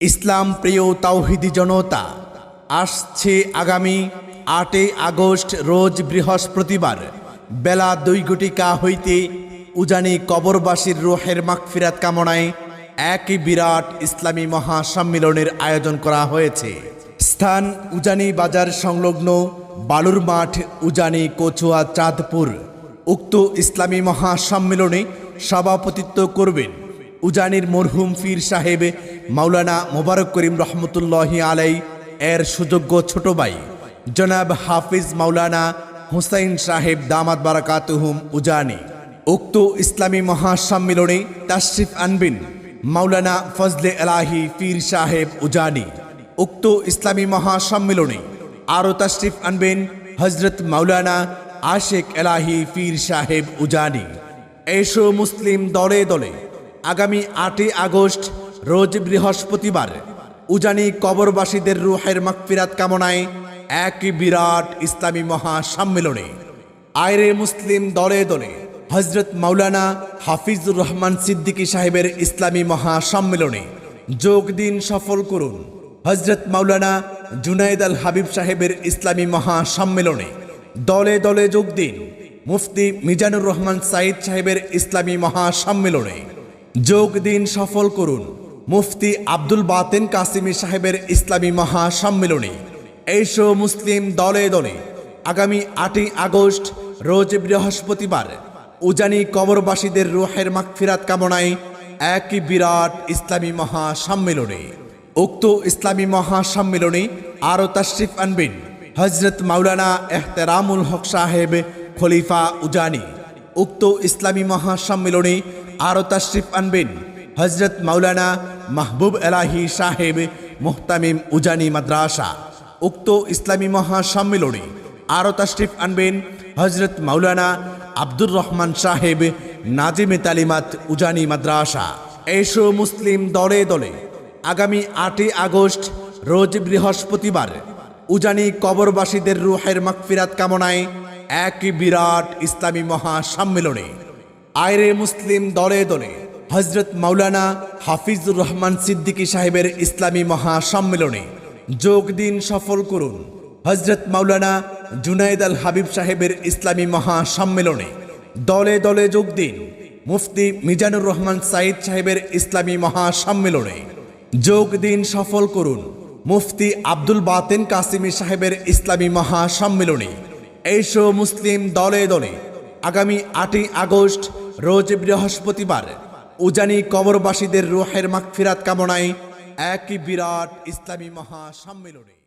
ইসলাম প্রিয় তাওহিদি জনতা, আসছে আগামী আটই আগস্ট রোজ বৃহস্পতিবার। বেলা দুই গুটিকা হইতে উজানি কবরবাসীর রোহের মাগফিরাত কামনায় একই বিরাট ইসলামী মহাসম্মেলনের আয়োজন করা হয়েছে। স্থান উজানি বাজার সংলগ্ন বালুর মাঠ, উজানি কচুয়া চাঁদপুর। উক্ত ইসলামী মহাসম্মেলনে সভাপতিত্ব করবেন উজানির মরহুম ফির সাহেব মাওলানা মোবারক করিম রহমতুল্লাহ আলাই এর সুযোগ্য ছোট ভাই, জনাব হাফিজ মাওলানা হুসাইন সাহেব দামাত বারাকাতুহুম উজানি। উক্ত ইসলামী মহাসম্মেলনে তাশরিফ আনবিন মাওলানা ফজলে এলাহি ফির সাহেব উজানি। উক্ত ইসলামী মহাসম্মেলনে আরও তাশরিফ আনবেন হজরত মাওলানা আশেক এলাহি ফির সাহেব উজানি। এসো মুসলিম দলে দলে আগামী আটই আগস্ট, রোজ বৃহস্পতিবার, উজানি কবরবাসীদের রুহের মাগফিরাত কামনায় এক বিরাট ইসলামী মহাসম্মেলনে। আয়রে মুসলিম দলে দলে হজরত মাওলানা হাফিজুর রহমান সিদ্দিকী সাহেবের ইসলামী মহাসম্মেলনে যোগ দিন সফল করুন হজরত মাওলানা জুনাইদ আল হাবিব সাহেবের ইসলামী মহাসম্মেলনে। দলে দলে যোগ দিন মুফতি মিজানুর রহমান সাইদ সাহেবের ইসলামী মহাসম্মেলনে। যোগ দিন সফল করুন মুফতি আব্দুল বাতেন কাসিমি সাহেবের ইসলামী মহাসম্মেলনে। এইসব মুসলিম দলে দলে, আগামী আটই আগস্ট রোজ বৃহস্পতিবার উজানি কবরবাসীদের রুহের মাগফিরাত কামনায় একই বিরাট ইসলামী মহাসম্মেলনে। উক্ত ইসলামী মহাসম্মেলনে আরও তাশরিফ আনবেন হজরত মাওলানা এহতেরামুল হক সাহেব খলিফা উজানি। উক্ত ইসলামী মহাসম্মেলনে আরও তাশরিফ আনবেন হজরত মাওলানা মাহবুব এলাহি সাহেব মুহতামিম উজানি মাদ্রাসা, উক্ত ইসলামী মহাসম্মেলনে আরও তাশরিফ আনবেন হজরত মাওলানা আব্দুর রহমান সাহেব নাজিমে তালিমাত উজানি মাদ্রাসা। এসো মুসলিম দলে দলে, আগামী আটই আগস্ট রোজ বৃহস্পতিবার উজানি কবরবাসীদের রুহের মাগফিরাত কামনায় এক বিরাট ইসলামী মহাসম্মেলনে আয়রে মুসলিম দলে দলে হজরত মাওলানা হাফিজুর রহমান সিদ্দিকী সাহেবের ইসলামী মহাসম্মেলনে যোগ দিন সফল করুন। হজরত মাওলানা জুনাইদ আল হাবিব সাহেবের ইসলামী মহাসম্মেলনে দলে দলে যোগ দিন মুফতি মিজানুর রহমান সাইদ সাহেবের ইসলামী মহাসম্মেলনে যোগ দিন সফল করুন মুফতি আব্দুল বাতেন কাসিমি সাহেবের ইসলামী মহাসম্মেলনে। এইসব মুসলিম দলে দলে আগামী আটই আগস্ট রোজ বৃহস্পতিবার উজানি কবরবাসীদের রোহের মাগফিরাত কামনায় একই বিরাট ইসলামী মহাসম্মেলনে।